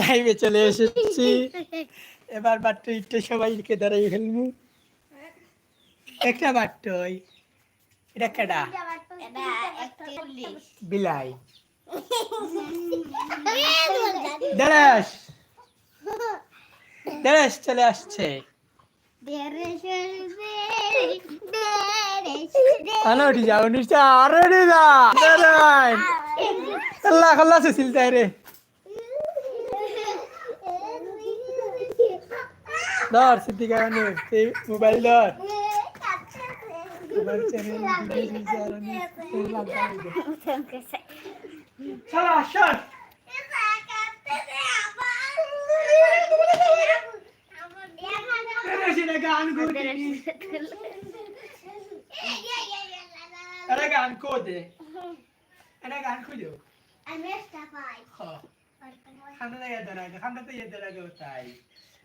লাইভে চলে এসেছি। এবার বাট্ট ইটটা সবাইকে দাঁড়াই ফেলব। একটা বাট্ট এটা কেডা? বিলাই। দেড়াস দেড়াস চলে আসছে। উঠি যা আরে যা দাঁড়ান আল্লাহ আল্লাহ, সুশীল তাই রে। ধর সিদ্দিকা আনো এই মোবাইল ধর গান কো দে আরে গান খুঁজো খানা না ইয়াদ রাখে খানা তো ইয়াদ রাখে তাই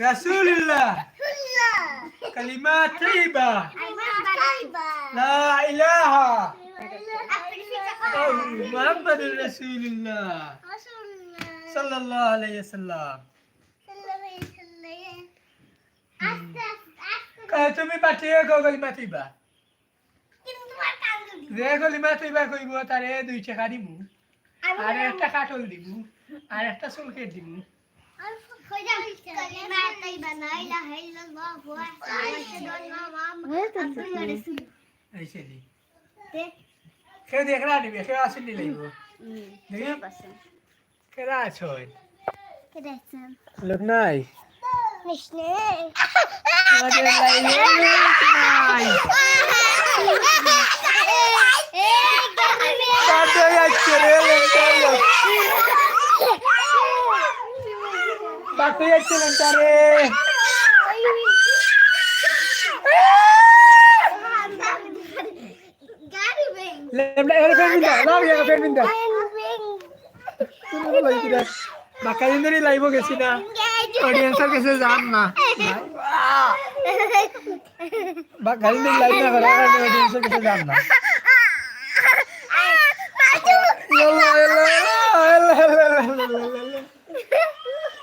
رسول الله كلمات طيبة لا إله محمد رسول الله صلى الله عليه وسلم তুমি পাঠিয়ে গলি মাতিবা যে গলি মাতিবা কইব তারে দুই টাকা দিব আর একটা কাটল দিব আর একটা চুলকে দিব কে দেখরা নিবে কে আসলি লাইব দেখি আছো লোক নাই আমাদের লাইভে লোক নাই কাটে যাচ্ছে রে লোকটা কাটে যাচ্ছে রে লেমটা এর ফেন বিন্দা লাভ ইয়া ফেন বিন্দা বাকা দিন ধরে লাইভ গেছি না অডিয়েন্সের কাছে যান না বা গাড়ি দিন লাইভ না করা কারণে অডিয়েন্সের কাছে যান না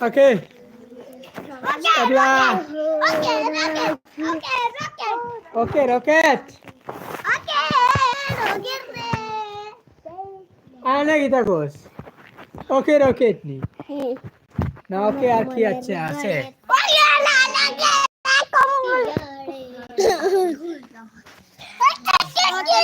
Okay. Habla. Okay, rocket. Okay, rocket. Okay, rocket. Okay, rocket. আনা গীতা ঘোষ ওকে রকেট নি না ওকে আর কি আছে আছে ওকে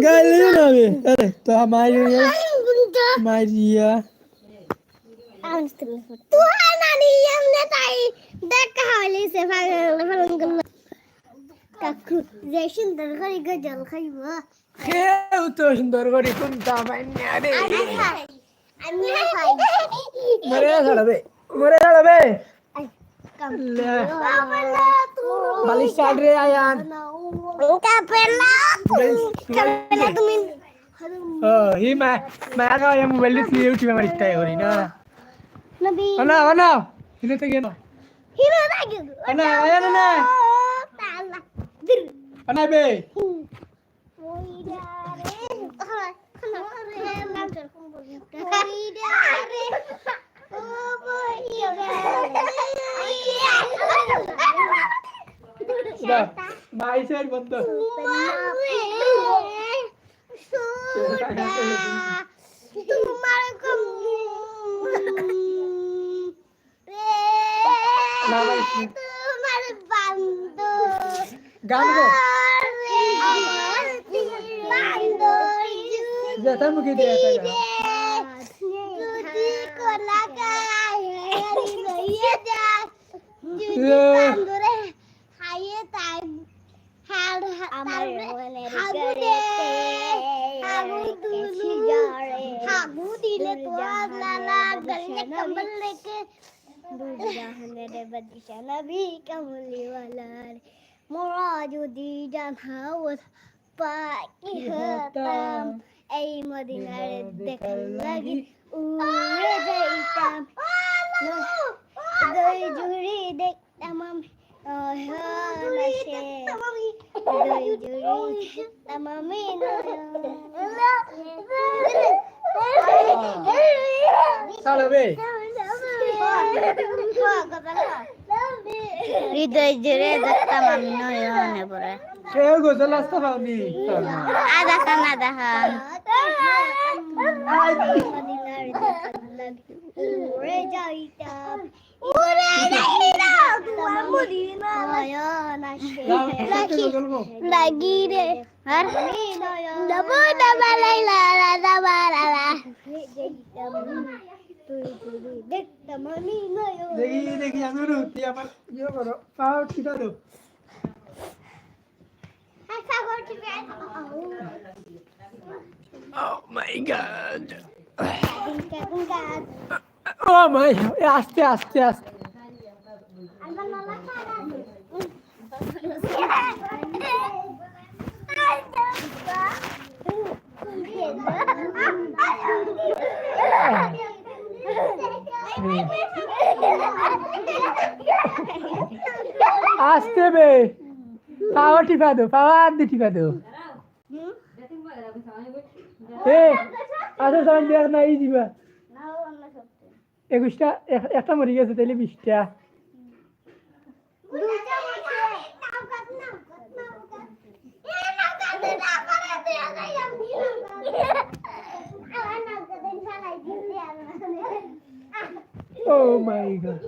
Galera, meu. Olha, tá Maria. Maria. Tu ana niya mne tai dekha hole se bhalang কাকু যে সুন্দর করে গজল খাইব খেয়েও তো সুন্দর করে শুনতাম মরে ছাড়াবে মরে ছাড়াবে Baliktad rin ayan. ఈ మేఘ ఏమో వెళ్ళి స్లీవ్ టీవీ మరి ఇస్తాయి ఎవరైనా అన్నా అన్నా ఇదే తగ్గాను అన్నా అయ్యానన్నా అన్నా బే Hoi dare, hoi dare, মাইসের বন্ধ গান গো যেটা মুখে দিয়ে দিয়ে দেখ যদি তান্দুরে খাইয়ে এই মদিনার দেখার লাগি উড়ে জুড়ি দেখতাম আমি নয়ন আসে দই জুড়ি দেখতাম আমি চালাবে হৃদয় জুড়ে দেখতাম আমি নয়নে পড়ে কেউ গোসল আসতে পাওনি আধা খান আধা খান। উড়ে যাইতাম উড়ে যাইতাম তোমার মদিনা নয়ন আসে লাগি রে আর দাবো দাবা লাইলা লা দাবা লা লা তুই তুই দেখতাম আমি নয়ন দেখি দেখি আমি রুটি আমার ইয়ে করো পাও ঠিক আছে আশা করছি Oh my god. Oh my আস্তে আস্তে আস্তে আস্তে বে পাওয়া টিপা দো পাওয়া আর টিপা দো। এ আচ্ছা সামান দেখ না এই দিবা। একুশটা এক- একটা মরে গেছে তাইলে বিশটা। ও মাই গড।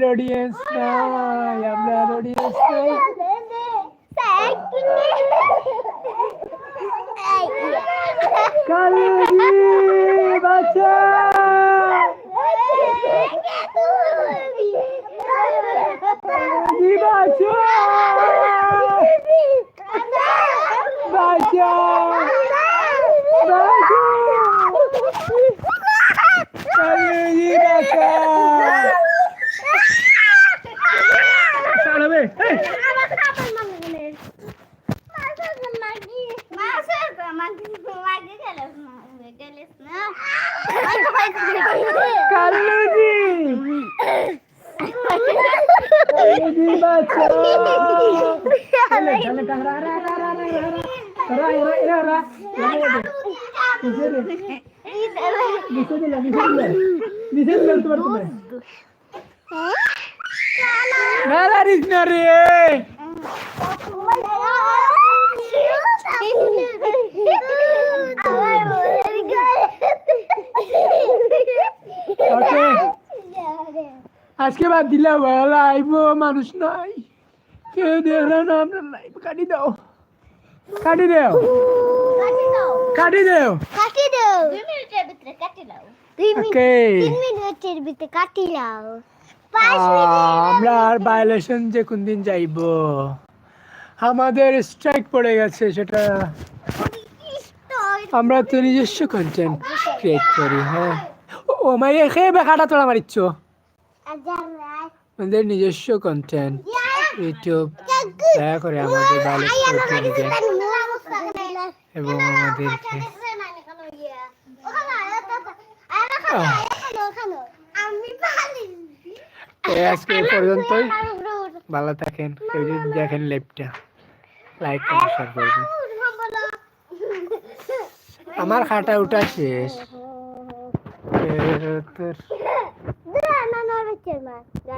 আমাদের অডিয়েন্স নাই আমরা অডিয়েন্স নাই কালজি বাচ্চা বাচ্চা Kalau di Ini baca. Ra ra ra ra ra ra ra ra ra ra ra ra ra ra আজকে বাদ দিলে লাইভ মানুষ নাই কেউ দেখল না আপনার লাইভ কাটি দাও। কাটি দাও। কাটি দাও। কাটি দাও। দুই মিনিটের ভিতরে কাটি দাও। দুই ওকে মিনিটের ভিতরে কাটি দাও। আমরা আর ভায়োলেশন যে কোন দিন যাইব। আমাদের স্ট্রাইক পড়ে গেছে সেটা আমরা তো নিজস্ব কন্টেন্ট ক্রিয়েট করি হ্যাঁ। ও মাই খেয়ে বেকাটা তোলা মারিচ্ছ। আমাদের নিজস্ব কন্টেন্ট ইউটিউব দয়া করে আমাদের দিবেন এবং আমাদেরকে। আজকে পর্যন্তই। ভালো থাকেন কেউ যদি দেখেন লাইভটা লাইক শেয়ার করবেন। আমার খাটা উঠা শেষ